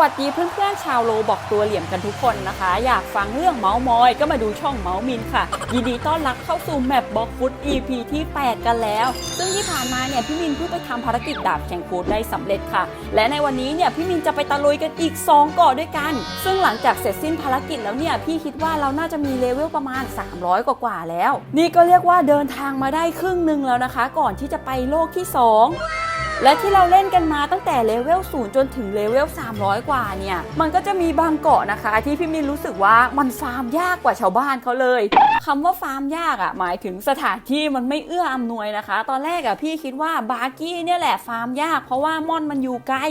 วัสดีเพื่อนๆชาวโลบอกตัวเหลี่ยมกันทุกคนนะคะ อยากฟังเรื่องเมาส์มอย ก็มาดูช่องเมาส์มินค่ะ ยินดีต้อนรับเข้าสู่แมปบ็อกฟุต EP ที่ 8 กันแล้ว ซึ่งที่ผ่านมาเนี่ยพี่มินเพิ่งไปทำภารกิจดาบแข่งโคดได้สำเร็จค่ะ และในวันนี้เนี่ยพี่มินจะไปตะลุยกันอีก 2 เกาะด้วยกัน ซึ่งหลังจากเสร็จสิ้นภารกิจแล้วเนี่ยพี่คิดว่าเราน่าจะมีเลเวลประมาณ 300 กว่าๆแล้ว นี่ก็เรียกว่าเดินทางมาได้ครึ่งหนึ่งแล้วนะคะ ก่อนที่จะไปโลกที่ 2 และที่เราเล่นกันมาตั้งแต่เลเวล0จนถึงเลเวล300 กว่าเนี่ย มันก็จะมีบางเกาะนะคะ ที่พี่มินรู้สึกว่ามันฟาร์มยากกว่าชาวบ้านเขาเลยคำว่าฟาร์มยากอะ่ะ หมายถึงสถานที่มันไม่เอื้ออำนวยนะคะ ตอนแรกอะ่ะพี่คิดว่าบาร์กี้เนี่ยแหละฟาร์มยาก เพราะว่ามอนมันอยู่ใกล้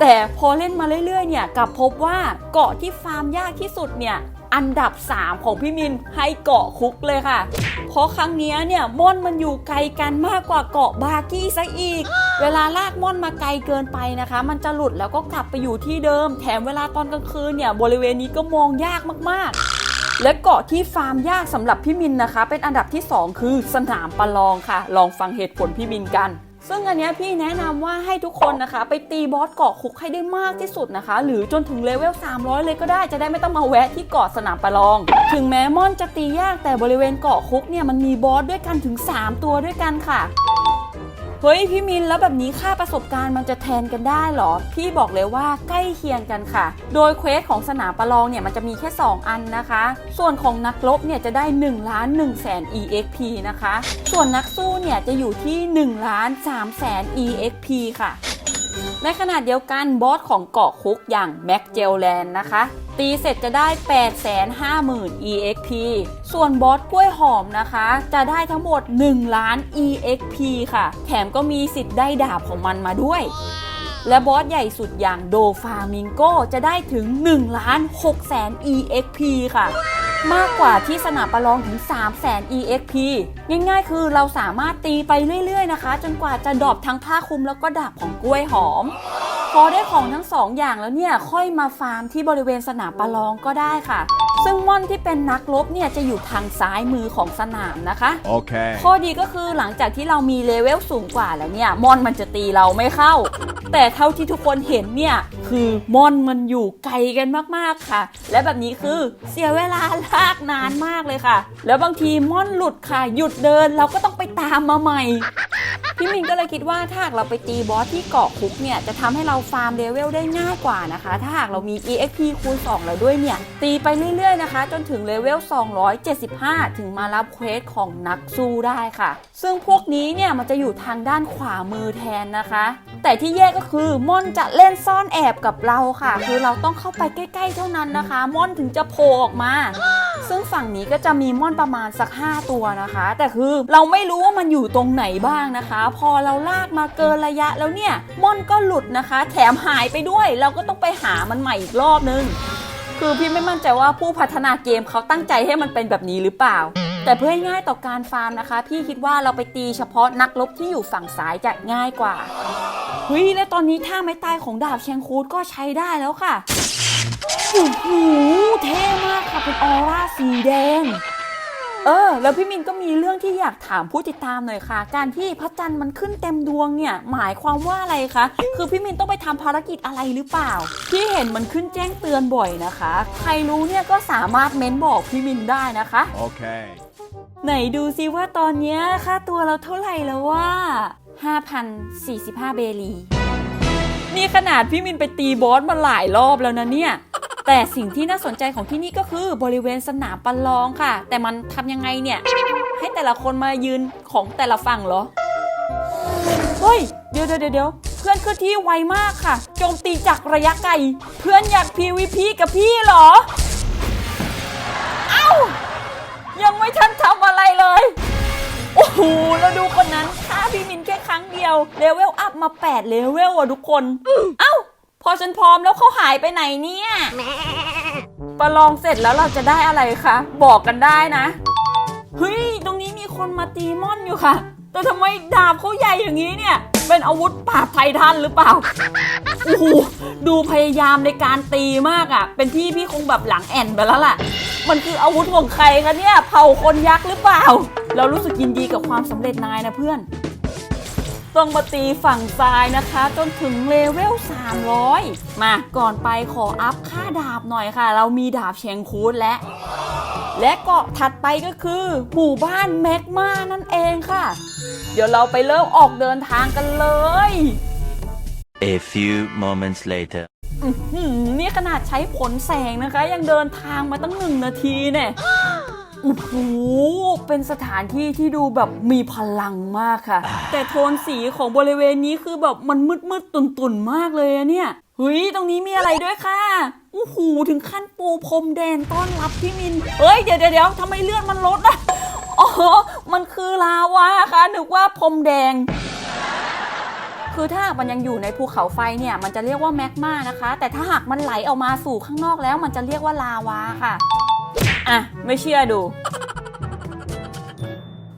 แต่พอเล่นมาเรื่อยๆเนี่ยกลับพบว่าเกาะที่ฟาร์มยากที่สุดเนี่ย อันดับ 3 ของพี่มินให้เกาะคุกเลยค่ะ เพราะครั้งนี้เนี่ยม่อนมันอยู่ไกลกันมากกว่าเกาะบาร์กี้ซะอีก เวลาลากม่อนมาไกลเกินไปนะคะ มันจะหลุดแล้วก็กลับไปอยู่ที่เดิม แถมเวลาตอนกลางคืนเนี่ยบริเวณนี้ก็มองยากมากๆ และเกาะที่ฟาร์มยากสำหรับพี่มินนะคะ เป็นอันดับที่ 2 คือสนามประลองค่ะ ลองฟังเหตุผลพี่มินกัน ซึ่งอันนี้พี่แนะนำว่าให้ทุกคนนะคะ ไปตีบอสเกาะคุกให้ได้มากที่สุดนะคะ หรือจนถึงเลเวล 300 เลยก็ได้จะได้ไม่ต้องมาแวะที่เกาะสนามประลอง ถึงแม้ม่อนจะตียากแต่บริเวณเกาะคุกเนี่ยมันมีบอสด้วยกันถึง 3 ตัวด้วยกันค่ะ เฮ้ยพี่มินแล้วแบบนี้ค่าประสบการณ์มันจะแทนกันได้เหรอ พี่บอกเลยว่าใกล้เคียงกันค่ะ โดยเควสของสนามประลองเนี่ยมันจะมีแค่ 2 อันนะคะ ส่วนของนักรบเนี่ยจะได้1ล้าน1แสน EXP นะคะ ส่วนนักสู้เนี่ยจะอยู่ที่1ล้าน3แสน EXP ค่ะ ในขณะเดียวกันบอสของเกาะคุกอย่างแม็กเจลแลนด์นะคะ ตีเสร็จจะได้ 850,000 EXP ส่วนบอสกล้วยหอมนะคะ จะได้ทั้งหมด 1 ล้าน EXP ค่ะ แถมก็มีสิทธิ์ได้ดาบของมันมาด้วยและบอสใหญ่สุดอย่างโดฟามิงโกจะได้ถึง1ล้าน6แสน EXP ค่ะ มากกว่าที่สนามประลองถึง 3 0 0แสน EXP ง่ายๆ คือเราสามารถตีไปเรื่อยๆนะคะ จนกว่าจะดรอปทั้งผ้าคลุมแล้วก็ดาบของกล้วยหอม พอได้ของทั้งสองอย่างแล้วเนี่ย ค่อยมาฟาร์มที่บริเวณสนามประลองก็ได้ค่ะ ซึ่งม่อนที่เป็นนักรบเนี่ยจะอยู่ทางซ้ายมือของสนามนะคะ Okay. ข้อดีก็คือหลังจากที่เรามีเลเวลสูงกว่าแล้วเนี่ยมอนมันจะตีเราไม่เข้า แต่เท่าที่ทุกคนเห็นเนี่ยคือมอนมันอยู่ไกลกันมากๆค่ะ และแบบนี้คือเสียเวลาลากนานมากเลยค่ะ แล้วบางทีมอนหลุดค่ะ หยุดเดินเราก็ต้องไปตามมาใหม่ พี่มินก็เลยคิดว่าถ้าหากเราไปตีบอสที่เกาะคุกเนี่ยจะทำให้เราฟาร์มเลเวลได้ง่ายกว่านะคะ ถ้าหากเรามี EXP คูณ 2 แล้วด้วยเนี่ย ตีไปเรื่อยๆนะคะ จนถึงเลเวล 275 ถึงมารับเควสของนักสู้ได้ค่ะ ซึ่งพวกนี้เนี่ยมันจะอยู่ทางด้านขวามือแทนนะคะ แต่ที่แย่ก็คือม่อนจะเล่นซ่อนแอบกับเราค่ะ คือเราต้องเข้าไปใกล้ๆเท่านั้นนะคะ ม่อนถึงจะโผล่ออกมา ซึ่งฝั่งนี้ก็จะมีม่อนประมาณสัก 5 ตัวนะคะ แต่คือเราไม่รู้ว่ามันอยู่ตรงไหนบ้างนะคะ พอเราลากมาเกินระยะแล้วเนี่ย ม่อนก็หลุดนะคะ แถมหายไปด้วย เราก็ต้องไปหามันใหม่อีกรอบนึงคือพี่ไม่มั่นใจว่าผู้พัฒนาเกมเขาตั้งใจให้มันเป็นแบบนี้หรือเปล่าแต่เพื่อให้ง่ายต่อการฟาร์มนะคะ พี่คิดว่าเราไปตีเฉพาะนักรบที่อยู่ฝั่งซ้ายจะง่ายกว่า เฮ้ยและตอนนี้ท่าไม้ตายของดาบเชียงคูดก็ใช้ได้แล้วค่ะโอ้โหเท่มากค่ะเป็นออร่าสีแดง เออ แล้วพี่มินก็มีเรื่องที่อยากถามผู้ติดตามหน่อยค่ะ การที่พระจันทร์มันขึ้นเต็มดวงเนี่ย หมายความว่าอะไรคะ คือพี่มินต้องไปทำภารกิจอะไรหรือเปล่าพี่เห็นมันขึ้นแจ้งเตือนบ่อยนะคะ ใครรู้เนี่ยก็สามารถเม้นบอกพี่มินได้นะคะ Okay. ไหนดูซิว่าตอนเนี้ยค่าตัวเราเท่าไหร่แล้วว่า 5,045 เบลี นี่ขนาดพี่มินไปตีบอสมาหลายรอบแล้วนะเนี่ย แต่สิ่งที่น่าสนใจของที่นี่ก็คือบริเวณสนามประลองค่ะ แต่มันทำยังไงเนี่ย ให้แต่ละคนมายืนของแต่ละฝั่งเหรอ เฮ้ย เดี๋ยวเดี๋ยวเดี๋ยวเพื่อนเคลื่อนที่ไวมากค่ะ โจมตีจากระยะไกล เพื่อนอยาก PVP กับพี่เหรอ เอ้า ยังไม่ทันทำอะไรเลย โอ้โหแล้วดูคนนั้นฆ่าพี่มินแค่ครั้งเดียว เลเวลอัพมา8เลเวลอะทุกคน เอ้า พอฉันพร้อมแล้วเขาหายไปไหนเนี่ยประลองเสร็จแล้วเราจะได้อะไรคะ บอกกันได้นะ เฮ้ย ตรงนี้มีคนมาตีม่อนอยู่ค่ะ แต่ทำไมดาบเขาใหญ่อย่างนี้เนี่ย เป็นอาวุธปราบไททันหรือเปล่าโอ้โหดูพยายามในการตีมากอะ่ะ เป็นพี่พี่คงแบบหลังแอนไปแล้วล่ะ มันคืออาวุธของใครคะเนี่ย เผาคนยักษ์หรือเปล่า เรารู้สึกยินดีกับความสำเร็จนายนะเพื่อน ต้องมาตีฝั่งซ้ายนะคะ จนถึงเลเวล 300 มาก่อนไปขออัพค่าดาบหน่อยค่ะ เรามีดาบเชียงคูดและ และเกาะถัดไปก็คือหมู่บ้านแมกมานั่นเองค่ะ เดี๋ยวเราไปเริ่มออกเดินทางกันเลย A few moments later. หืมนี่ขนาดใช้ผลแสงนะคะ ยังเดินทางมาตั้งหนึ่งนาทีเนี่ยโอ้โหเป็นสถานที่ที่ดูแบบมีพลังมากค่ะ แต่โทนสีของบริเวณนี้คือแบบมันมืดมืดตุ่นตุ่นๆมากเลยอะเนี่ยเฮ้ยตรงนี้มีอะไรด้วยค่ะ โอ้โหถึงขั้นปูพรมแดงต้อนรับพี่มิน เฮ้ย เดี๋ยวเดี๋ยวเดี๋ยวทำไมเลือดมันลดอะอ๋อ มันคือลาวาค่ะนึกว่าพรมแดงคือถ้ามันยังอยู่ในภูเขาไฟเนี่ยมันจะเรียกว่าแมกมานะคะ แต่ถ้าหากมันไหลออกมาสู่ข้างนอกแล้ว มันจะเรียกว่าลาวาค่ะ อะ ไม่เชื่อดู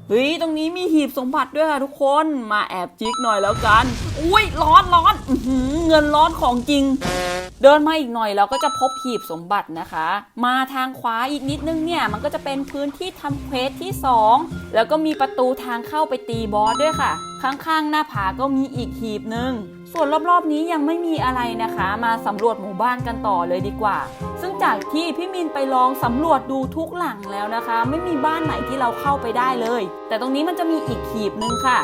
เฮ้ย ตรงนี้มีหีบสมบัติด้วยค่ะทุกคน มาแอบจิกหน่อยแล้วกัน อุ้ยร้อนร้อนอเงินร้อนของจริง เดินมาอีกหน่อยเราก็จะพบหีบสมบัตินะคะ มาทางขวาอีกนิดนึงเนี่ย มันก็จะเป็นพื้นที่ทำเควสที่ 2 แล้วก็มีประตูทางเข้าไปตีบอสด้วยค่ะ ข้างๆหน้าผาก็มีอีกหีบหนึ่ง ส่วนรอบๆนี้ยังไม่มีอะไรนะคะ มาสำรวจหมู่บ้านกันต่อเลยดีกว่า ซึ่งจากที่พี่มินไปลองสำรวจดูทุกหลังแล้วนะคะ ไม่มีบ้านไหนที่เราเข้าไปได้เลย แต่ตรงนี้มันจะมีอีกหีบหนึ่งค่ะ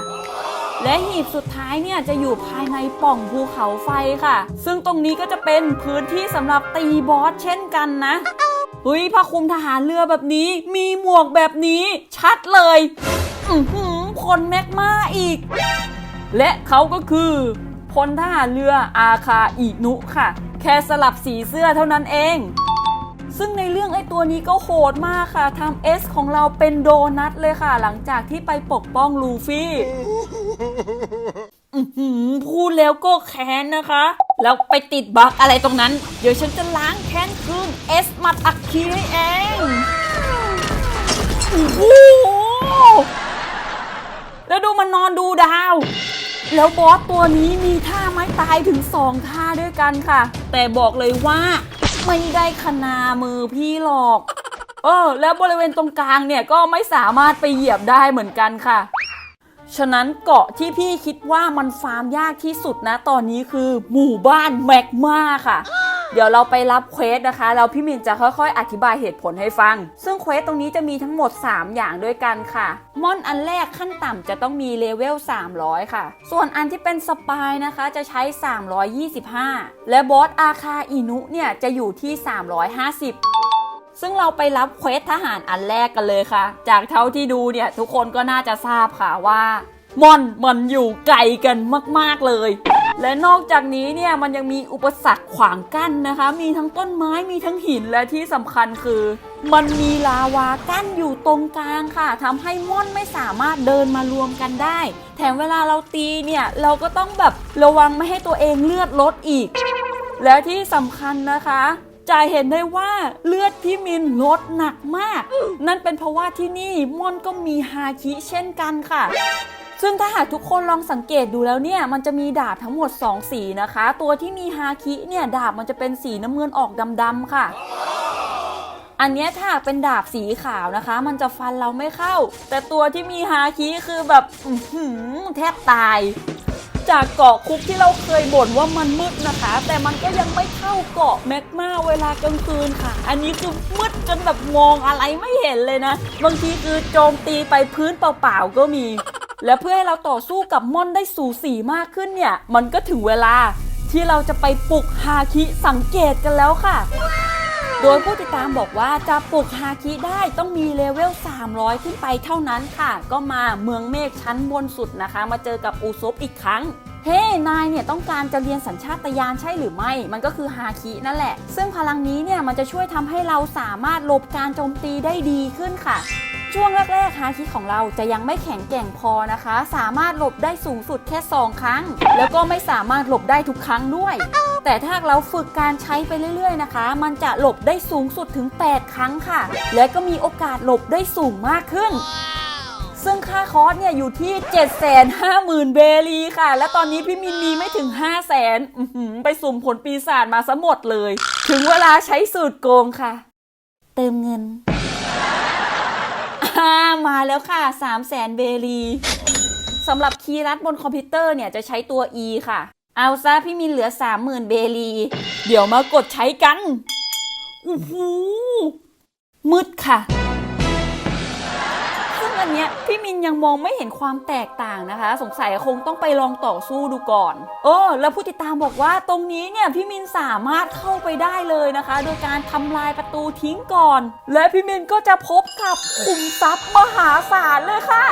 และหีบสุดท้ายเนี่ยจะอยู่ภายในป่องภูเขาไฟค่ะ ซึ่งตรงนี้ก็จะเป็นพื้นที่สำหรับตีบอสเช่นกันนะเฮ้ยผ้าคลุมทหารเรือแบบนี้ มีหมวกแบบนี้ชัดเลยอือหือพลแมกมาอีก และเขาก็คือ พลทหารเรืออาคาอินุค่ะ แค่สลับสีเสื้อเท่านั้นเอง ซึ่งในเรื่องไอ้ตัวนี้ก็โหดมากค่ะทำเอสของเราเป็นโดนัทเลยค่ะ หลังจากที่ไปปกป้องลูฟี่พูดแล้วก็แค้นนะคะ แล้วไปติดบั๊กอะไรตรงนั้น เดี๋ยวฉันจะล้างแค้นคืนเอสมัดอักคีให้เองโอ้โหแล้วดูมันนอนดูดาว แล้วบอสตัวนี้มีท่าไม้ตายถึงสองท่าด้วยกันค่ะ แต่บอกเลยว่าไม่ได้ขนามือพี่หรอก เออ แล้วบริเวณตรงกลางเนี่ยก็ไม่สามารถไปเหยียบได้เหมือนกันค่ะ ฉะนั้นเกาะที่พี่คิดว่ามันฟาร์มยากที่สุดนะ ตอนนี้คือหมู่บ้านแมกมาค่ะ เดี๋ยวเราไปรับเควสนะคะแล้วพี่มินจะค่อยๆ อธิบายเหตุผลให้ฟัง ซึ่งเควสตรงนี้จะมีทั้งหมด 3 อย่างด้วยกันค่ะ ม่อนอันแรกขั้นต่ำจะต้องมีเลเวล 300 ค่ะ ส่วนอันที่เป็นสปายนะคะจะใช้ 325 และบอสอาคาอินุเนี่ยจะอยู่ที่ 350ซึ่งเราไปรับเควสทหารอันแรกกันเลยค่ะ จากเท่าที่ดูเนี่ย ทุกคนก็น่าจะทราบค่ะว่า มอนมันอยู่ไกลกันมาก ๆ เลย และนอกจากนี้เนี่ยมันยังมีอุปสรรคขวางกั้นนะคะ มีทั้งต้นไม้มีทั้งหินและที่สำคัญคือ มันมีลาวากั้นอยู่ตรงกลางค่ะทำให้ม่อนไม่สามารถเดินมารวมกันได้ แถมเวลาเราตีเนี่ยเราก็ต้องแบบระวังไม่ให้ตัวเองเลือดลดอีก และที่สำคัญนะคะจะเห็นได้ว่าเลือดพี่มินลดหนักมาก นั่นเป็นเพราะว่าที่นี่ม่อนก็มีฮาคิเช่นกันค่ะ ซึ่งถ้าหากทุกคนลองสังเกตดูแล้วเนี่ยมันจะมีดาบทั้งหมด 2 สีนะคะ ตัวที่มีฮาคิเนี่ยดาบมันจะเป็นสีน้ำเงินออกดำๆค่ะ อันเนี้ยถ้าเป็นดาบสีขาวนะคะ มันจะฟันเราไม่เข้า แต่ตัวที่มีฮาคิคือแบบแทบตาย จากเกาะคุกที่เราเคยบ่นว่ามันมืดนะคะ แต่มันก็ยังไม่เท่าเกาะแมกมาเวลากลางคืนค่ะ อันนี้คือมืดจนแบบมองอะไรไม่เห็นเลยนะ บางทีคือโจมตีไปพื้นเปล่าๆก็มี และเพื่อให้เราต่อสู้กับม่อนได้สูสีมากขึ้นเนี่ย มันก็ถึงเวลาที่เราจะไปปลุกฮาคิสังเกตกันแล้วค่ะ โดยผู้ติดตามบอกว่าจะปลุกฮาคิได้ต้องมีเลเวล 300 ขึ้นไปเท่านั้นค่ะ ก็มาเมืองเมฆชั้นบนสุดนะคะ มาเจอกับอูซบอีกครั้งเฮ้นายเนี่ยต้องการจะเรียนสัญชาตญาณใช่หรือไม่ มันก็คือฮาคินั่นแหละ ซึ่งพลังนี้เนี่ยมันจะช่วยทำให้เราสามารถหลบการโจมตีได้ดีขึ้นค่ะ ช่วงแรกๆฮาคิของเราจะยังไม่แข็งแกร่งพอนะคะ สามารถหลบได้สูงสุดแค่ 2 ครั้ง แล้วก็ไม่สามารถหลบได้ทุกครั้งด้วย แต่ถ้าเราฝึกการใช้ไปเรื่อยๆนะคะ มันจะหลบได้สูงสุดถึง 8 ครั้งค่ะ และก็มีโอกาสหลบได้สูงมากขึ้นซึ่งค่าคอร์สเนี่ยอยู่ที่ 750,000 เบลีค่ะ และตอนนี้พี่มินมีไม่ถึง 500,000ไปสุ่มผลปีศาจมาซะหมดเลย ถึงเวลาใช้สูตรโกงค่ะ เติมเงิน อ่ามาแล้วค่ะ3 0 0แสนเบรีสำหรับคีย์ลัดบนคอมพิวเตอร์เนี่ยจะใช้ตัว E ค่ะ เอาซะพี่มินเหลือ 30,000 เบรีเดี๋ยวมากดใช้กันอู้หูมืดค่ะ อันเนี้ยพี่มินยังมองไม่เห็นความแตกต่างนะคะ สงสัยคงต้องไปลองต่อสู้ดูก่อนโอ้แล้วผู้ติดตามบอกว่าตรงนี้เนี่ยพี่มินสามารถเข้าไปได้เลยนะคะ โดยการทำลายประตูทิ้งก่อน และพี่มินก็จะพบกับขุมทรัพย์มหาศาลเลยค่ะ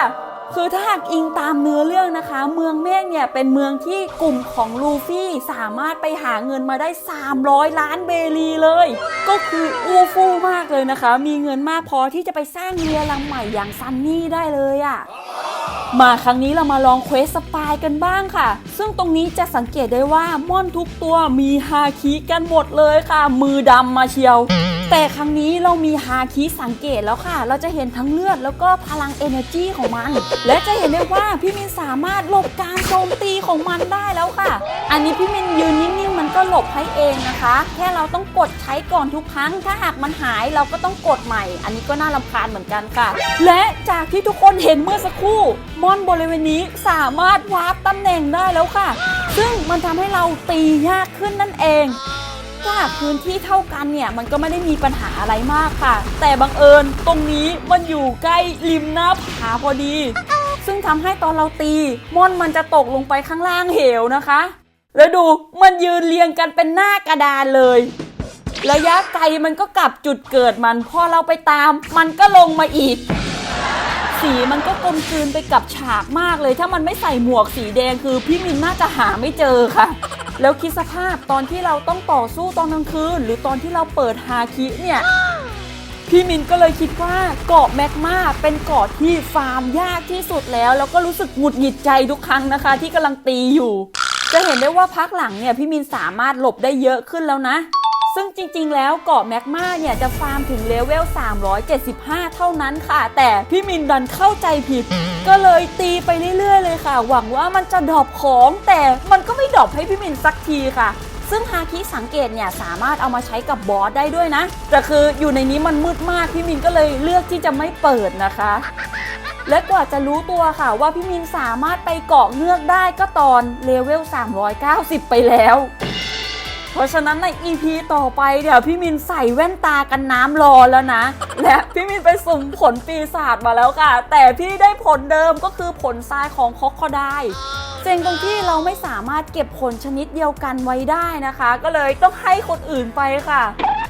คือถ้าหากอิงตามเนื้อเรื่องนะคะ เมืองเมฆเนี่ยเป็นเมืองที่กลุ่มของลูฟี่สามารถไปหาเงินมาได้ 300 ล้านเบลีเลย ก็คืออู้ฟู่มากเลยนะคะ มีเงินมากพอที่จะไปสร้างเรือลำใหม่อย่างซันนี่ได้เลยอะ่ะมาครั้งนี้เรามาลองเควสสปายกันบ้างค่ะ ซึ่งตรงนี้จะสังเกตได้ว่าม่อนทุกตัวมีฮาคิกันหมดเลยค่ะ มือดำมาเชียว แต่ครั้งนี้เรามีฮาคิสังเกตแล้วค่ะ เราจะเห็นทั้งเลือดแล้วก็พลังเอเนอร์จีของมัน และจะเห็นได้ว่าพี่มินสามารถหลบการโจมตีของมันได้แล้วค่ะ อันนี้พี่มินยืนนิ่งๆมันก็หลบให้เองนะคะ แค่เราต้องกดใช้ก่อนทุกครั้ง ถ้าหากมันหายเราก็ต้องกดใหม่ อันนี้ก็น่ารำคาญเหมือนกันค่ะ และจากที่ทุกคนเห็นเมื่อสักครู่มอนบริเวณนี้สามารถวาร์ปตำแหน่งได้แล้วค่ะ ซึ่งมันทำให้เราตียากขึ้นนั่นเอง ถ้าหากพื้นที่เท่ากันเนี่ยมันก็ไม่ได้มีปัญหาอะไรมากค่ะ แต่บังเอิญตรงนี้มันอยู่ใกล้ริมหน้าผาพอดี ซึ่งทำให้ตอนเราตีม่อนมันจะตกลงไปข้างล่างเหวนะคะ แล้วดูมันยืนเรียงกันเป็นหน้ากระดานเลยระยะไกลมันก็กลับจุดเกิดมัน พอเราไปตาม มันก็ลงมาอีก สีมันก็กลมกลืนไปกับฉากมากเลย ถ้ามันไม่ใส่หมวกสีแดงคือพี่มินน่าจะหาไม่เจอค่ะ แล้วคิดสภาพตอนที่เราต้องต่อสู้ตอนกลางคืน หรือตอนที่เราเปิดฮาคิเนี่ยพี่มินก็เลยคิดว่าเกาะแมกมาเป็นเกาะที่ฟาร์มยากที่สุดแล้ว แล้วก็รู้สึกหงุดหงิดใจทุกครั้งนะคะ ที่กำลังตีอยู่ จะเห็นได้ว่าพักหลังเนี่ยพี่มินสามารถหลบได้เยอะขึ้นแล้วนะ ซึ่งจริงๆ แล้วเกาะแมกมาเนี่ยจะฟาร์มถึงเลเวล 375 เท่านั้นค่ะ แต่พี่มินดันเข้าใจผิด ก็เลยตีไปเรื่อยๆ เลยค่ะ หวังว่ามันจะดรอปของ แต่มันก็ไม่ดรอปให้พี่มินสักทีค่ะ ซึ่งฮาคิสังเกตเนี่ยสามารถเอามาใช้กับบอสได้ด้วยนะ แต่คืออยู่ในนี้มันมืดมากพี่มินก็เลยเลือกที่จะไม่เปิดนะคะและกว่าจะรู้ตัวค่ะว่าพี่มินสามารถไปเกาะเงือกได้ก็ตอนเลเวล 390 ไปแล้ว เพราะฉะนั้นใน EP ต่อไปเดี๋ยวพี่มินใส่แว่นตากันน้ำรอแล้วนะ และพี่มินไปสุ่มผลปีศาจมาแล้วค่ะ แต่พี่ได้ผลเดิมก็คือผลทรายของคอกคอได้เจ๋งตรงที่เราไม่สามารถเก็บผลชนิดเดียวกันไว้ได้นะคะ ก็เลยต้องให้คนอื่นไปค่ะ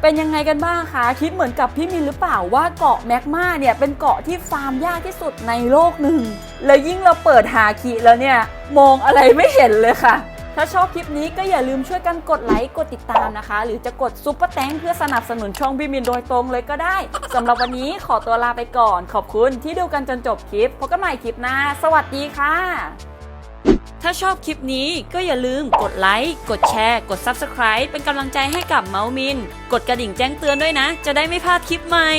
เป็นยังไงกันบ้างคะคิดเหมือนกับพี่มินหรือเปล่าว่าเกาะแมกมาเนี่ยเป็นเกาะที่ฟาร์มยากที่สุดในโลกหนึ่ง แล้วยิ่งเราเปิดหาคีแล้วเนี่ยมองอะไรไม่เห็นเลยค่ะ ถ้าชอบคลิปนี้ก็อย่าลืมช่วยกันกดไลค์กดติดตามนะคะ หรือจะกดซุปเปอร์แตงเพื่อสนับสนุนช่องพี่มินโดยตรงเลยก็ได้สำหรับวันนี้ขอตัวลาไปก่อน ขอบคุณที่ดูกันจนจบคลิปพบกันใหม่คลิปหน้าสวัสดีค่ะ ถ้าชอบคลิปนี้ก็อย่าลืมกดไลค์กดแชร์กด Subscribe เป็นกำลังใจให้กับเมาส์มิน กดกระดิ่งแจ้งเตือนด้วยนะ จะได้ไม่พลาดคลิปใหม่